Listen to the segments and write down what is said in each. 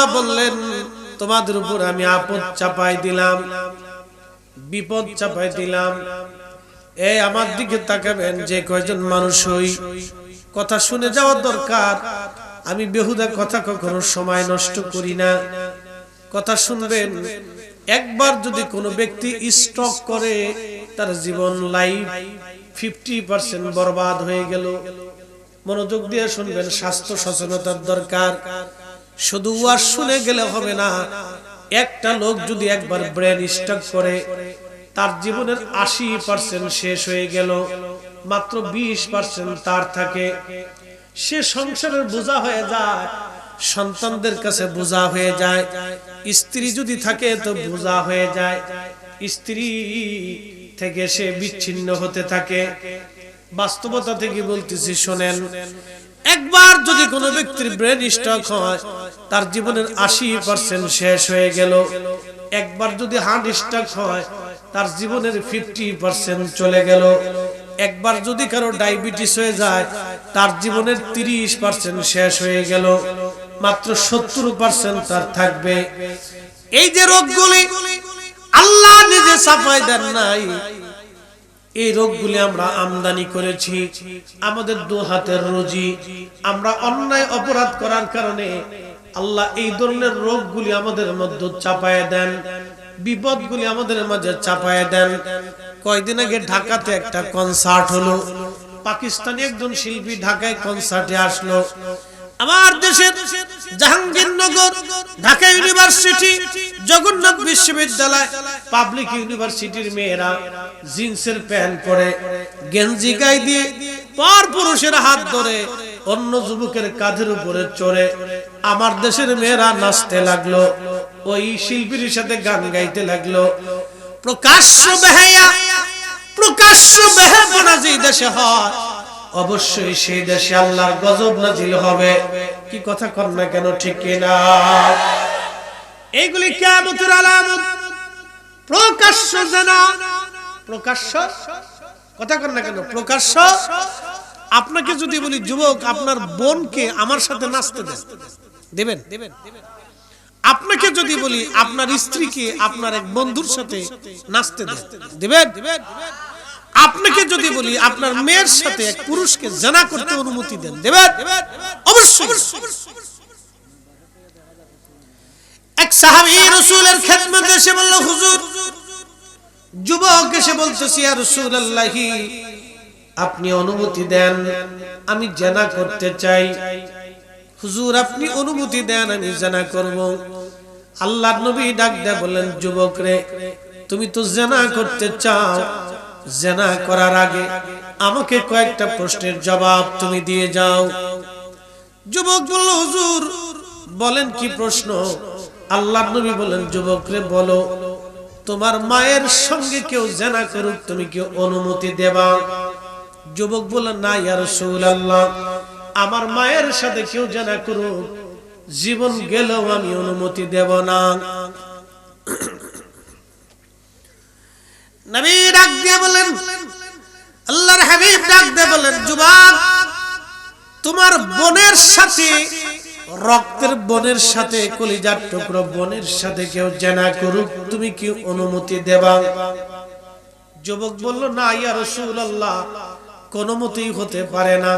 মাওলা বললেন, তোমাদের উপর আমি আপদ চাপাই দিলাম, বিপদ চাপাই দিলাম। এই আমার দিকে তাকাবেন, যে কয়জন মানুষ হই। কথা শুনে যাওয়ার দরকার। আমি বেহুদা কথা কখনো সময় নষ্ট করি না। কথা শুনবেন, একবার যদি কোনো ব্যক্তি স্টক করে, তার জীবন লাইফ ফিফটি পার্সেন্ট বরবাদ হয়ে গেল। মনোযোগ দিয়ে শুনবেন, স্বাস্থ্য সচেতনতার দরকার। শুধু ওয়াজ শুনে গেলে হবে না, একটা লোক যদি একবার ব্রেন স্টক করে, তার জীবনের আশি পার্সেন্ট শেষ হয়ে গেল, মাত্র বিশ পার্সেন্ট তার থাকে। সে সংসারের বোঝা হয়ে যায়, সন্তানদের কাছে বোঝা হয়ে যায়, স্ত্রী যদি থাকে তো বোঝা হয়ে যায়, স্ত্রী থেকে সে বিচ্ছিন্ন হতে থাকে। বাস্তবতা থেকে বলতেছি, শোনেন একবার যদি কোনো ব্যক্তির ব্রেন স্ট্রোক হয়, তার জীবনের আশি পার্সেন্ট শেষ হয়ে গেল। একবার যদি হার্ট স্ট্রোক হয়, তার জীবনের ফিফটি পার্সেন্ট চলে গেল। একবার যদি কারও ডায়াবেটিস হয়ে যায়, তার জীবনের তিরিশ পার্সেন্ট শেষ হয়ে গেল। মাত্র সত্তর পার্সেন্ট তার থাকবে। এই যে রোগগুলি আল্লাহ নিজে সাফাই দেন নাই এই রোগগুলি আমরা আমদানি করেছি। আমাদের দু হাতের রুজি। আমরা অন্যায় অপরাধ করার কারণে আল্লাহ এই ধরনের রোগগুলি আমাদের মধ্যে চাপায় দেন, বিপদগুলি আমাদের মাঝে চাপায় দেন। কয়দিন আগে ঢাকাতে একটা কনসার্ট হলো। পাকিস্তানি একজন শিল্পী ঢাকায় কনসার্টে আসলো। আমার দেশের জাহাঙ্গীরনগর, ঢাকা ইউনিভার্সিটি, জগন্নাথ বিশ্ববিদ্যালয়, পাবলিক ইউনিভার্সিটির মেয়েরা জিন্সের প্যান্ট পরে গেঞ্জি গায়ে দিয়ে পর পুরুষের হাত ধরে অন্য যুবকের কাঁধের উপরে চড়ে আমার দেশের মেয়েরা নাচতে লাগল, ওই শিল্পীর সাথে গান গাইতে লাগল। প্রকাশ্য বেহাইয়া প্রকাশ্য বেহাপনা যে দেশে হয় অবশ্যই সেই দেশে আল্লাহর গজব নাজিল হবে। কি কথা কর না কেন, ঠিক কিনা? এইগুলি কিয়ামতের আলামত। প্রকাশ্য জানা প্রকাশ্য? কথা কর না কেন, প্রকাশ্য? আপনাকে যদি বলি, যুবক, আপনার বোনকে আমার সাথে নাচতে দেন। দেবেন দেবেন? আপনাকে যদি বলি, আপনার স্ত্রীকে আপনার এক বন্ধুর সাথে নাচতে দেন। দেবেন? আপনাকে যদি বলি আপনার মেয়ের সাথে এক পুরুষকে জানা করতে অনুমতি দেন। দেবেন? অবশ্যই। এক সাহাবী রাসূলের খেদমতে এসে বলল হুজুর যুবক এসে বলতেছি ইয়া রাসূলুল্লাহি আপনি অনুমতি দেন আমি জানা করতে চাই। হুজুর আপনি অনুমতি দেন আমি জানা করব। আল্লাহর নবী ডাক দেয়া বললেন যুবক রে তুমি তো জানা করতে চাও জেনা করার আগে আমাকে কয়েকটা প্রশ্নের জবাব তুমি দিয়ে যাও। যুবক বলল, হুজুর, বলেন কি প্রশ্ন? আল্লাহ নবী বলেন যুবক রে বলো, তোমার মায়ের সঙ্গে কেউ জেনা করুক, তুমি কি অনুমতি দেবা? যুবক বললেন না, ইয়া রাসূলুল্লাহ, আমার মায়ের সাথে কেউ জেনা করুক, জীবন গেলেও আমি অনুমতি দেব না। নবী ডাক দিয়ে বলেন, আল্লাহর হাবিব ডাক দিয়ে বলেন, যুবক, তোমার বোনের সাথে, রক্তের বোনের সাথে, কলিজার টুকরো বোনের সাথে কেউ জেনা করুক, তুমি কি অনুমতি দেবা? যুবক বলল, না, ইয়া রাসূলুল্লাহ, কোনো মতেই হতে পারে না।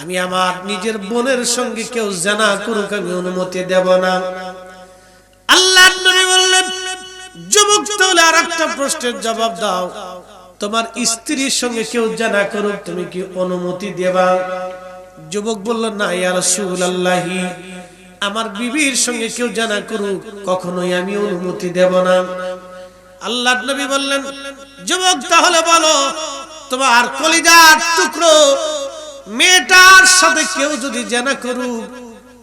আমি আমার নিজের বোনের সঙ্গে কেউ জেনা করুক, আমি অনুমতি দেব না। তাহলে আর একটা প্রশ্নের জবাব দাও। তোমার স্ত্রীর সঙ্গে কেউ জানা করুক, তুমি কি অনুমতি দেবা? যুবক বলল, না, ইয়া রাসূলুল্লাহি, আমার বিবির সঙ্গে কেউ জানা করুক, কখনোই আমি অনুমতি দেব না। আল্লাহ নবী বললেন, যুবক, তাহলে বলো, তোমার কলিজার টুকরো, মেয়েটার সাথে কেউ যদি জানা করুক,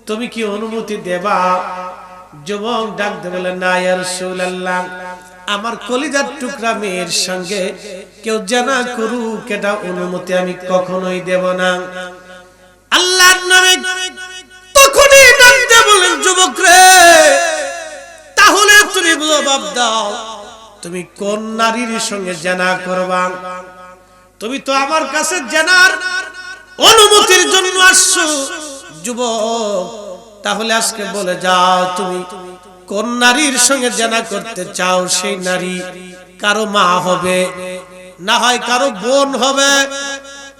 তুমি কি অনুমতি দেবা? যুবক ডাকতে বলে না, ইয়া রাসূলুল্লাহ আমার কলিজার টুকরা মেয়ের সঙ্গে কেউ জানা করুক এটা অনুমতি আমি কখনোই দেব না। আল্লাহর নবী তখনই ডাকতে বলেন যুবক রে, তাহলে তুমি জবাব দাও। তুমি কোন নারীর সঙ্গে জানা করবা? তুমি তো আমার কাছে জানার অনুমতির জন্য আসছো। যুবক, তাহলে আজকে বলে যাও তুমি কোন নারীর সঙ্গে জানা করতে চাও সেই নারী কারও মা হবে, না হয় কারও বোন হবে,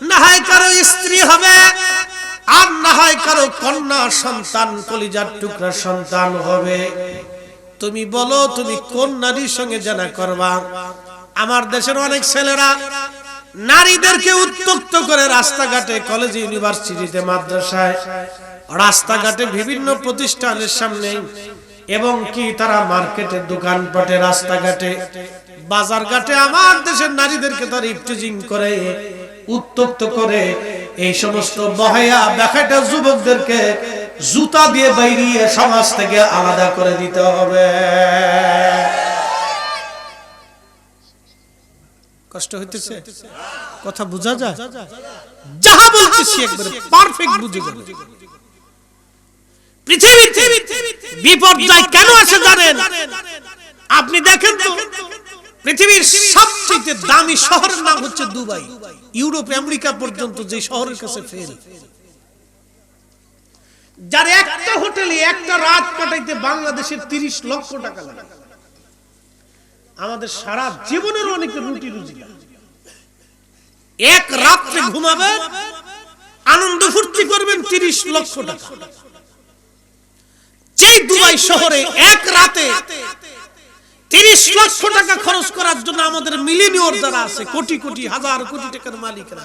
না হয় কারও স্ত্রী হবে, আর না হয় কারও কন্যা সন্তান, কলিজার টুকরা সন্তান হবে। তুমি বলো, তুমি কোন নারীর সঙ্গে জানা করবা? আমার দেশের অনেক ছেলেরা নারীদেরকে উত্তক্ত করে রাস্তাঘাটে কলেজ ইউনিভার্সিটিতে মাদ্রাসায়, রাস্তাঘাটে বিভিন্ন প্রতিষ্ঠানের সামনে এবং কি তারা মার্কেটের দোকানপাটে, রাস্তাঘাটে বাজার ঘাটে আমার দেশের নারীদেরকে তারা ইফটিজিং করে উত্তক্ত করে, এই সমস্ত বহায়া দেখাটা যুবকদেরকে জুতা দিয়ে বাইরিয়ে সমাজ থেকে আলাদা করে দিতে হবে। কষ্ট হইতেছে? কথা বোঝা যায়? যাহা বলতেছি একবারে পারফেক্ট বুঝে গেল। পৃথিবীতে বিপর্যয় কেন আসে জানেন? আপনি দেখেন তো, পৃথিবীর সবচেয়ে দামি শহরের নাম হচ্ছে দুবাই। ইউরোপ, আমেরিকা পর্যন্ত যে শহরের কাছে ফেল যার একটা হোটেলে একটা রাত কাটাইতে বাংলাদেশের তিরিশ লক্ষ টাকা লাগে। আমাদের সারা জীবনের অনেক রুটি রুজি এক রাত্রে ঘুমাবেন, আনন্দ ফুর্তি করবেন তিরিশ লক্ষ টাকা। যে দুবাই শহরে এক রাতে তিরিশ লক্ষ টাকা খরচ করার জন্য আমাদের মিলিনিয়র যারা আছে কোটি কোটি হাজার কোটি টাকার মালিকরা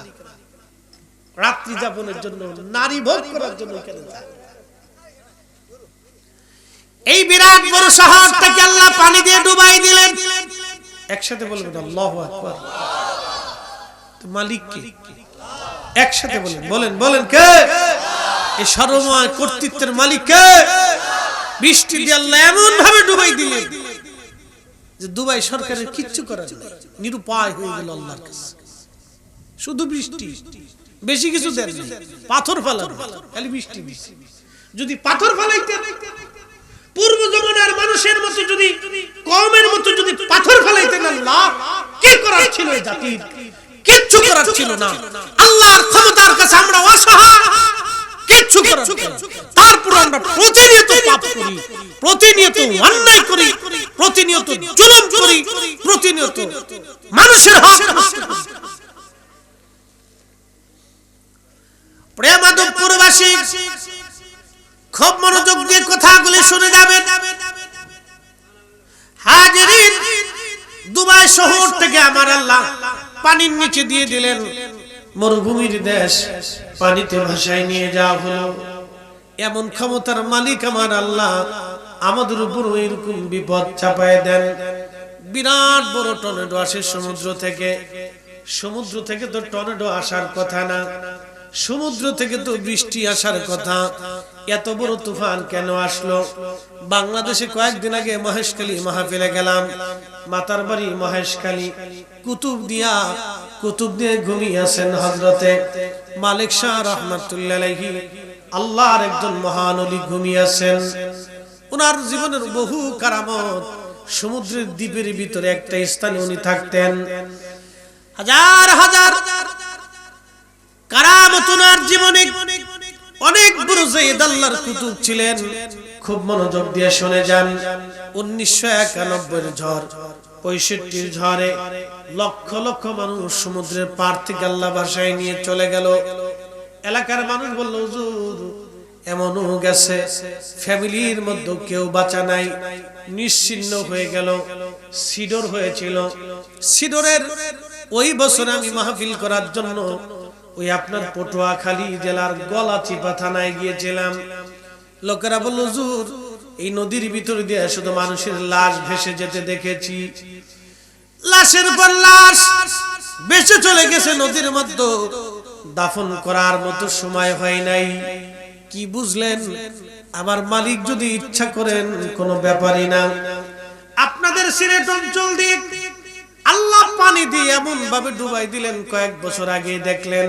রাত্রি যাপনের জন্য নারী ভোগ করার জন্য এই বিরাট বড় শহর থেকে আল্লাহ পানি দিয়ে ডুবাই দিলেন। একসাথে বলবেন আল্লাহ আকবার। তো মালিক কে? একসাথে বলেন বলেন বলেন কে? এই সর্বময় কর্তৃত্বের মালিক কে? বৃষ্টি দিয়ে আল্লাহ এমন ভাবে ডুবাই দিলেন যে দুবাই সরকারের কিচ্ছু করার নেই। নিরুপায় হয়ে গেল আল্লাহর কাছে। শুধু বৃষ্টি। বেশি কিছু দেন। পাথর ফেলার খালি বৃষ্টি বৃষ্টি যদি পাথর ফেলাইতেন পূর্ব জমানার মানুষের মতো যদি কমের মতো যদি পাথর ফেলাইতেন আল্লাহ কি করার ছিল এই জাতির কিচ্ছু করার ছিল না। আল্লাহর ক্ষমতার কাছে আমরা অসহায়। কিচ্ছু করার ছিল না। তারপর আমরা প্রতিনিয়ত পাপ করি প্রতিনিয়ত অন্যায় করি প্রতিনিয়ত জুলুম করি প্রতিনিয়ত মানুষের হক প্রেমাদবপুরবাসী খুব মনোযোগ দিয়ে কথাগুলি শুনে যাবেন। হাজিরিন দুবাই শহর থেকে আমার আল্লাহ পানির নিচে দিয়ে দিলেন মরুভূমির দেশ পানিতে ভাসায় নিয়ে যাওয়া হলো। এমন ক্ষমতার মালিক আমার আল্লাহ। আমাদের উপর এরকম বিপদ চাপায় দেন। বিরাট বড় টর্নেডো আসে সমুদ্র থেকে। সমুদ্র থেকে তো টর্নেডো আসার কথা না। সমুদ্র থেকে তো বৃষ্টি আসার কথা। এত বড় তুফান কেন আসলো? বাংলাদেশে কয়েকদিন আগে মহেশখালী মাহফিলে গেলাম। মাতার বাড়ি মহেশখালী। কুতুব দিয়া, কুতুব দিয়ে ঘুমিয়ে আছেন হজরতে মালিক শাহ রহমতুল্লাহ আল্লাহর একজন মহান অলি ঘুমিয়ে আছেন ওনার জীবনের বহু কারামত সমুদ্রের দ্বীপের ভিতরে একটা স্থানে উনি থাকতেন। হাজার হাজার কারামত ওনার জীবনে অনেক বড় জয়ীদ আল্লাহর কুতুব ছিলেন। খুব মনোযোগ দিয়ে শুনে যান। উনিশশো একানব্বই ঝড়, পঁয়ষট্টির ঝড়ে লক্ষ লক্ষ মানুষ সমুদ্রের পার থেকে আল্লাহ বাসায় নিয়ে চলে গেল। এলাকার মানুষ বলল, হুজুর, এমনও গেছে। ফ্যামিলির মধ্যে কেউ বাঁচা নাই। নিশ্চিন্ন হয়ে গেল। সিডর হয়েছিল। সিডরের ওই বছর আমি মাহফিল করার জন্য ওই আপনার পটুয়াখালী জেলার গলাচিপা থানায় গিয়েছিলাম। লোকেরা বলল, হুজুর, এই নদীর ভিতর দিয়ে শুধু মানুষের লাশ ভেসে যেতে দেখেছি। লাশের পর লাশ বেঁচে চলে গেছে নদীর মধ্যে। দাফন করার মতো সময় হয় নাই। কি বুঝলেন? আমার মালিক যদি ইচ্ছা করেন, কোনো ব্যাপারই না। আপনাদের সিলেট অঞ্চল দিয়ে আল্লাহ পানি দিয়ে এমন ভাবে ডুবাই দিলেন, কয়েক বছর আগে দেখলেন,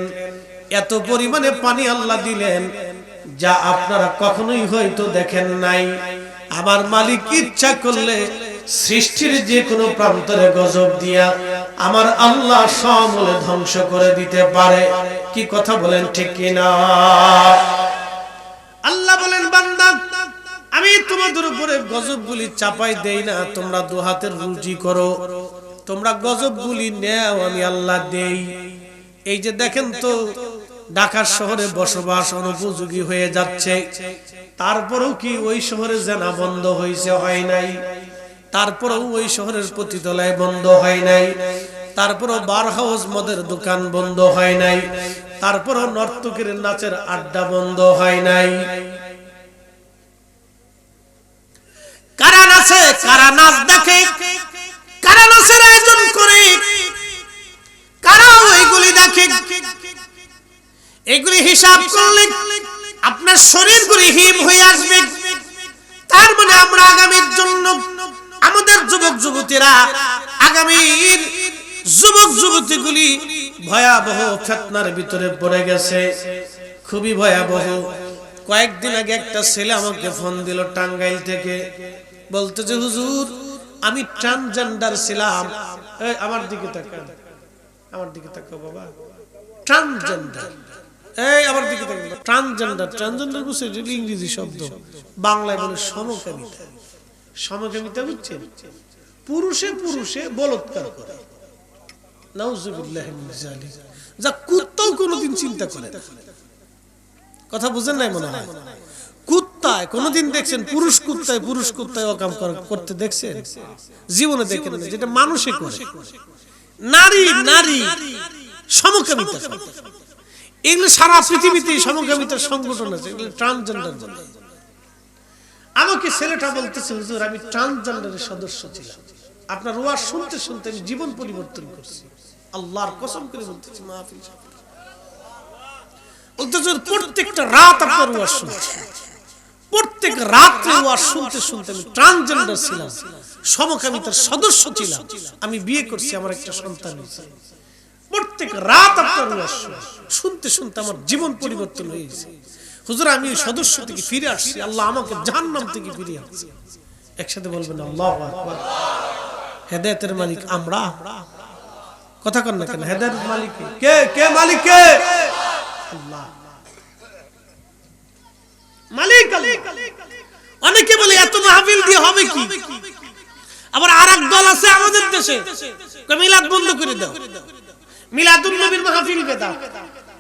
এত পরিমাণে পানি আল্লাহ দিলেন, যা আপনারা কখনোই হয়তো দেখেন নাই। আমার মালিক ইচ্ছা করলে সৃষ্টির যে কোনো প্রান্তরে গজব দিয়া আমার আল্লাহ সমলে ধ্বংস করে দিতে পারে। কি কথা বলেন ঠিক কিনা? আল্লাহ বলেন, বান্দা, আমি তোমাদের উপরে গজবগুলি চাপাই দেই না, তোমরা দু হাতের রুজি করো, তোমরা গজবগুলি নেও, আমি আল্লাহ দেই। এই যে দেখেন তো ঢাকা শহরে বসবাস অনুপযোগী হয়ে যাচ্ছে, তারপরেও কি ওই শহরে জেনা বন্ধ হয়েছে হয় নাই? তারপরেও ওই শহরের প্রতিতলায় বন্ধ হয় নাই। তারপরও বার হাউস মদের দোকান বন্ধ হয় নাই। তারপরও নর্তকের নাচের আড্ডা বন্ধ হয় নাই। হয়ে তার মানে আমরা আগামীর জন্য আমাদের যুবক যুবতীরা আগামীর যুবক যুবতীগুলি ভয়াবহ ফেতনার ভিতরে পড়ে গেছে। খুবই ভয়াবহ। কয়েকদিন আগে একটা ছেলে আমাকে ফোন দিল টাঙ্গাইল থেকে। বলতে যে, হুজুর, আমি ট্রান্সজেন্ডার ছিলাম। আমার দিকে তাকান। আমার দিকে তাকাও বাবা। ট্রান্সজেন্ডার এই, আমার দিকে তাকান। ট্রান্সজেন্ডার ট্রান্সজেন্ডার বুঝছে ইংরেজি শব্দ। বাংলায় বলে সমকামিতা। সমকামিতা বুঝছেন পুরুষে পুরুষে বলৎকার করে। যা কুত্তাও কোনোদিন চিন্তা করে কথা বুঝেন নাই মনে হয়? কুত্তায় কোনোদিন দেখছেন পুরুষ কুত্তায় পুরুষ কুত্তায় অকাম কর- করতে দেখছেন? জীবনে দেখেন যেটা মানুষে করে। নারী নারী, সমকামিতা। এগুলো সারা পৃথিবীতে সমকামিতার সংগঠন আছে, এগুলো ট্রান্সজেন্ডার আমাকে ছেলেটা বলতেছে, হুজুর, আমি ট্রান্সজেন্ডারের সদস্য ছিলাম। আপনার ওয়াজ শুনতে শুনতে আমি জীবন পরিবর্তন করছি। আল্লাহর কসম করে বলতেছি, মাহফিল। বলতেছে প্রত্যেকটা রাত আপনার ওয়াজ শুনছি। প্রত্যেক রাত্রে ওয়াজ শুনতে শুনতে আমি ট্রান্সজেন্ডার ছিলাম। সমকামিতার সদস্য ছিলাম। আমি বিয়ে করছি, আমার একটা সন্তান হয়েছে। প্রত্যেক রাত আপনার ওয়াজ শুনতে শুনতে আমার জীবন পরিবর্তন হয়েছে হুজুর, আমি সদস্য থেকে ফিরে আসছি। আল্লাহ আমাকে জাহান্নাম থেকে ফিরে আসছে একসাথে বলবেন, আল্লাহ হেদায়তের মালিক আমরা? কথা কন না কেন, হেদায়তের মালিক কে? কে মালিক কে? আল্লাহ। মালিক অনেকে বলে, এত মাহফিল দিয়ে হবে কি? আবার আর এক দল আছে আমাদের দেশে। মিলাদ বন্ধ করে দাও। মিলাদুন নবীর মাহফিল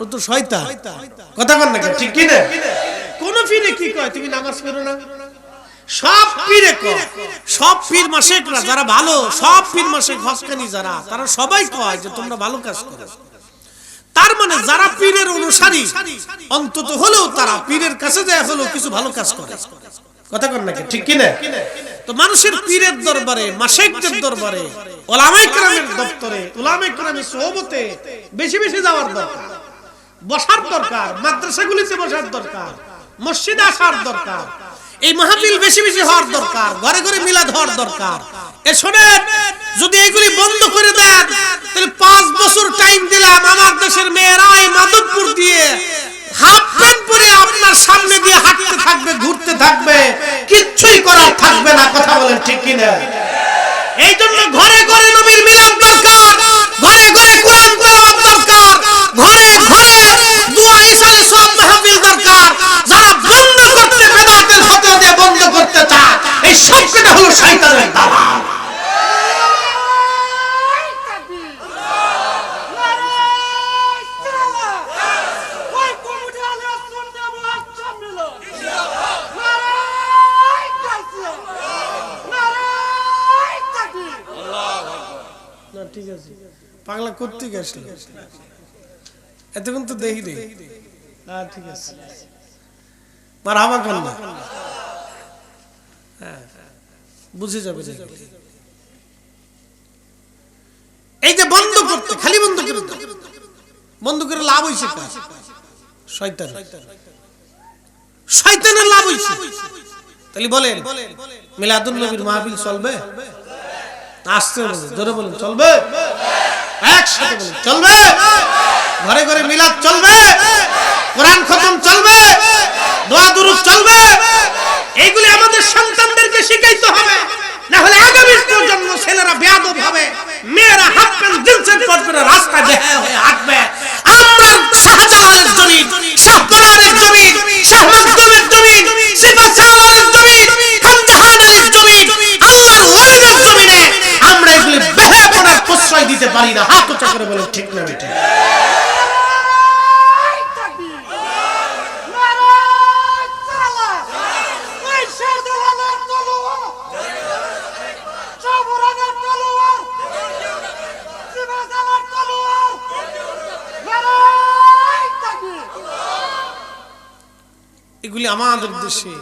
ও তো শয়তান। কথা কন না ঠিক কি না কোন পীরে কি কয়? তুমি নামাজ পড়ো না। সব পীরে কয়। সব পীর মাসেকরা যারা ভালো সব পীর মাসেক হসকানি যারা তারা সবাই কয় যে তোমরা ভালো কাজ করো। তার মানে যারা পীরের অনুসারী অন্তত হলেও তারা পীরের কাছে যায় হলেও কিছু ভালো কাজ করে। কথা কন নাকি ঠিক কি না তো মানুষের পীরের দরবারে মাসেকদের দরবারে ওলামায়ে কেরামের দপ্তরে কেরামের সোহবতে বেশি বেশি যাওয়ার দরকার। বসার দরকার, মাদ্রাসাগুলিতে বসার দরকার, মসজিদে আসার দরকার, এই মাহফিল বেশি বেশি হওয়ার দরকার, ঘরে ঘরে মিলাদ হওয়ার দরকার। এ শোনেন, যদি এগুলি বন্ধ করে দেন, তাহলে পাঁচ বছর টাইম দিলাম আমার দেশের মেয়েরা এই মাধবপুর দিয়ে হাফ প্যান্ট পরে আপনার সামনে দিয়ে হাঁটতে থাকবে, ঘুরতে থাকবে, কিচ্ছুই করার থাকবে না, কথা বলেন ঠিক কিনা? এই জন্য ঘরে ঘরে নবীর মিলাদ দরকার, ঘরে ঘরে কোরআন তেলাওয়াত দরকার ঘরে ঘরে দুয়া ইসালে সব মাহফিল দরকার যারা বন্ধ করতে বেদাতের হাতে দিয়ে বন্ধ করতে চায় এই সব কটা হলো শয়তানের দালাল ঠিক আছে। পাগলা করতে গেছিল এতক্ষণ তো দেখি হ্যাঁ ঠিক আছে। মার হ্যাঁ বুঝে যাবে এই যে বন্ধ করতে, খালি বন্ধ করে দাও। বন্ধ করে লাভ হয়েছে শয়তানের। লাভ হয়েছে তাহলে বলেন মিলাদুল নবীর মাহফিল চলবে? আসতে বলুন বলুন, চলবে? চলবে? ঘরে ঘরে মিলাদ চলবে? কোরআন খতম চলবে? দোয়া দুরুদ চলবে? এইগুলি আমাদের সন্তানদেরকে শিখাইতে হবে। না হলে আগামী প্রজন্ম ছেলেরা বেয়াদব হবে। মেয়েরা হাফ প্যান্ট পরবে না রাস্তায় বেহায়া হয়ে হাঁটবে। আমরা শাহজালালের জমিন শাহপরানের জমিন শাহ মখদুমের জমিন সিফা সাওয়ারের জমিন আল্লাহর জমিনে আমরা এগুলি প্রশ্রয় দিতে পারি না। হাত করে বলে ঠিক না বেটে আমাদের দেশে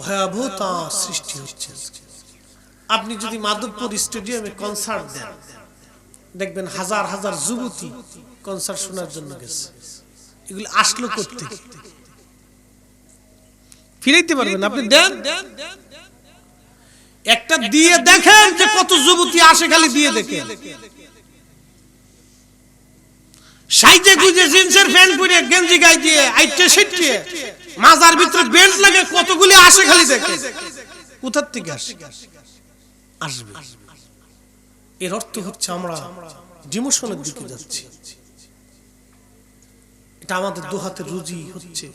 ভয়াবহতা সৃষ্টি হচ্ছে। আপনি যদি মাধবপুর স্টেডিয়ামে কনসার্ট দেন, দেখবেন হাজার হাজার যুবতী কনসার্ট শোনার জন্য গেছে। এগুলি আসলো করতে ফিরাইতে পারবেন, আপনি দেন। একটা দিয়ে দেখেন যে কত যুবতী আসে খালি দিয়ে দেখে সাইজে গুজে জিন্সের প্যান্ট পরে গেঞ্জি গায়ে দিয়ে, আইটে, সিটে। মাজার ভিতরে বেল্ট লাগে, কতগুলি আসে খালি দেখে। কোথার থেকে আসে? আসবে। এর অর্থ হচ্ছে আমরা ডিমোশনের দিকে যাচ্ছি। এটা আমাদের দুহাতে রুজি হচ্ছে।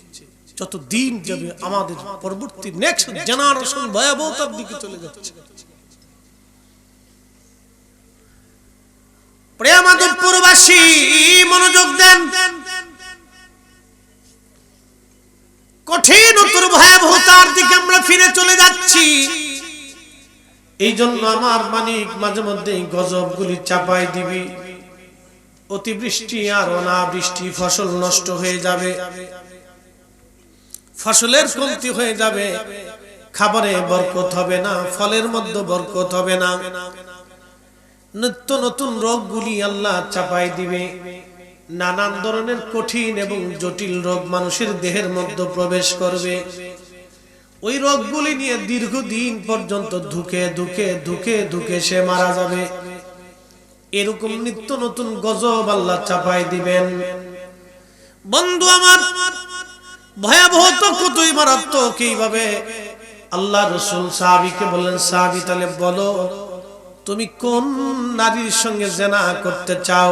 যত দিন যাবে আমাদের পরবর্তী নেক্সট জেনারেশন ভয়াবহতার দিকে চলে যাচ্ছে। প্রেমাদবপুরবাসী মনোযোগ দেন। কঠিন উত্তর ভয়াবহতার দিকে আমরা ফিরে চলে যাচ্ছি। এই জন্য আমার মানিক মাঝে মধ্যে গজব গুলি চাপাই দিবি। অতিবৃষ্টি আর অনাবৃষ্টি ফসল নষ্ট হয়ে যাবে। ফসলের কমতি হয়ে যাবে। খাবারে বরকত হবে না, ফলের মধ্যে বরকত হবে না। নিত্য নতুন রোগগুলি আল্লাহ চাপাই দিবে। নানান ধরনের কঠিন এবং জটিল রোগ মানুষের দেহের মধ্যে প্রবেশ করবে। ওই রোগগুলি নিয়ে দীর্ঘদিন পর্যন্ত ধুকে ধুকে ধুকে ধুকে সে মারা যাবে। এরকম নিত্য নতুন গজব আল্লাহ চাপাই দিবেন। বন্ধু আমার, ভয়াবহ তো কতই মারাত্মক এইভাবে। আল্লাহ রসুল সাহাবিকে বললেন, সাহাবি, তাহলে বলো, তুমি কোন নারীর সঙ্গে জেনা করতে চাও?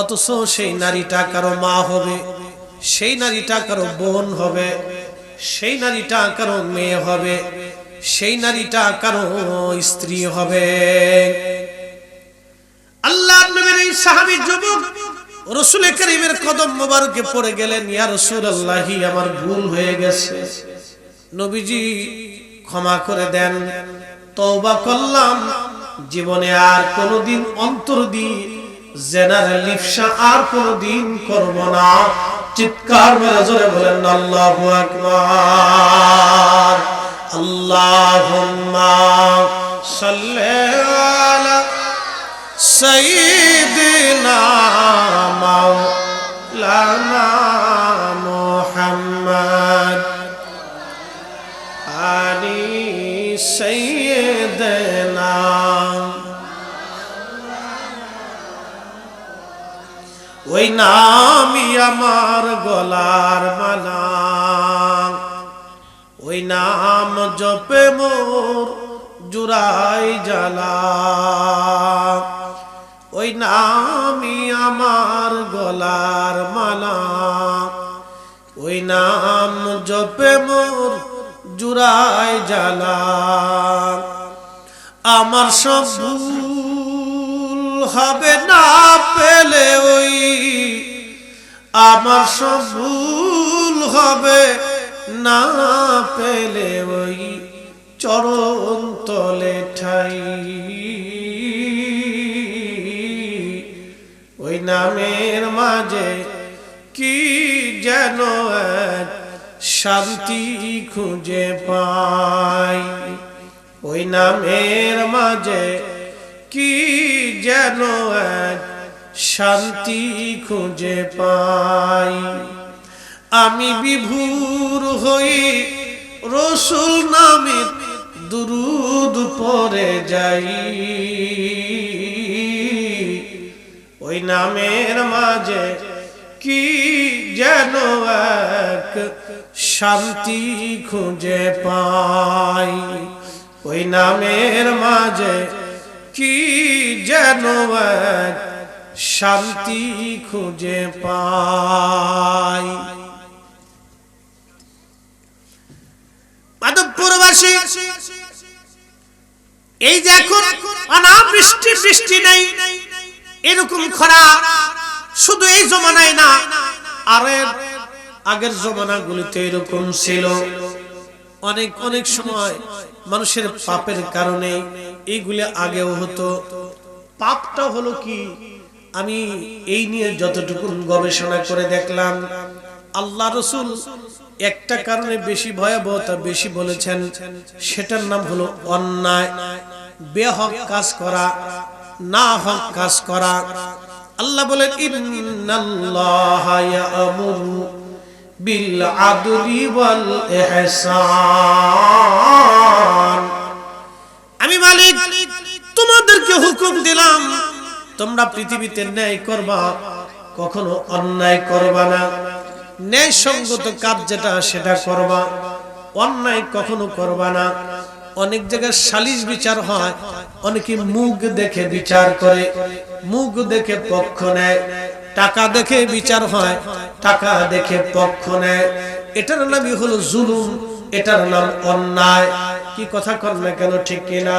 অথচ সেই নারীটা কারও মা হবে, সেই নারীটা কারও বোন হবে, সেই নারীটা কারও মেয়ে হবে, সেই নারীটা কারও স্ত্রী হবে। আল্লাহ নবীর এই সাহাবী যুবক রসুল করিমের কদম মোবারকে পড়ে গেলেন, ইয়া রসুল আল্লাহি আমার ভুল হয়ে গেছে। নবীজি, ক্ষমা করে দেন। তওবা করলাম। জীবনে আর কোনোদিন অন্তর দিই জেনার লিপসা আর কোনোদিন করব না। চিৎকার মেরে জোরে বলেন, আল্লাহু আকবার, আল্লাহুম্মা সাল্লি আলা সাইয়্যিদিনা মাওলানা মুহাম্মদ আলি সাইয়্যিদিনা ওই নামই আমার গলার মালা। ওই নাম জপে মোর জুরাই জালা ওই নামই আমার গলার মালা। ওই নাম জপে মোর জুরাই জালা আমার সব হবে না পেলে ওই আমার সব ভুল হবে না পেলে ওই চরণ তলে ঠাই। ওই নামের মাঝে কি যেন শান্তি খুঁজে পাই। ওই নামের মাঝে কি যেন এক শান্তি খুঁজে পাই। আমি বিভুর হই রসুল নামে দুরুদ পরে যাই। ওই নামের মাঝে কি যেন এক শান্তি খুঁজে পাই। ওই নামের মাঝে কি যেন শান্তি খুঁজে পাই। মাধবপুরবাসী, এই যে এখন অনাবৃষ্টি বৃষ্টি নেই, এরকম খরা শুধু এই জমানায় না আর আগের জমানাগুলিতে এরকম ছিল। অনেক অনেক সময় মানুষের পাপের কারণে এইগুলি আগেও হতো। পাপটা হলো কি? আমি এই নিয়ে যতটুকু গবেষণা করে দেখলাম, আল্লাহ রসুল একটা কারণে বেশি ভয়াবহতা বেশি বলেছেন, সেটার নাম হলো অন্যায়, বেহক কাজ করা না হক কাজ করা। আল্লাহ বলেন, ইন্নাল্লাহা ইয়ামুরু আমি মালিক, তোমাদেরকে হুকুম দিলাম, তোমরা পৃথিবীতে ন্যায় করবা, কখনো অন্যায় করবা না। ন্যায় সঙ্গত কাজ যেটা, সেটা করবা, অন্যায় কখনো করবা না। অনেক জায়গায় সালিশ বিচার হয়, অনেকে মুখ দেখে বিচার করে, মুখ দেখে পক্ষ নেয়। টাকা দেখে বিচার হয়, টাকা দেখে পক্ষ নেয়। এটার নামই হলো জুলুম, এটার নাম অন্যায়। কি কথা কর না কেন, ঠিক কিনা?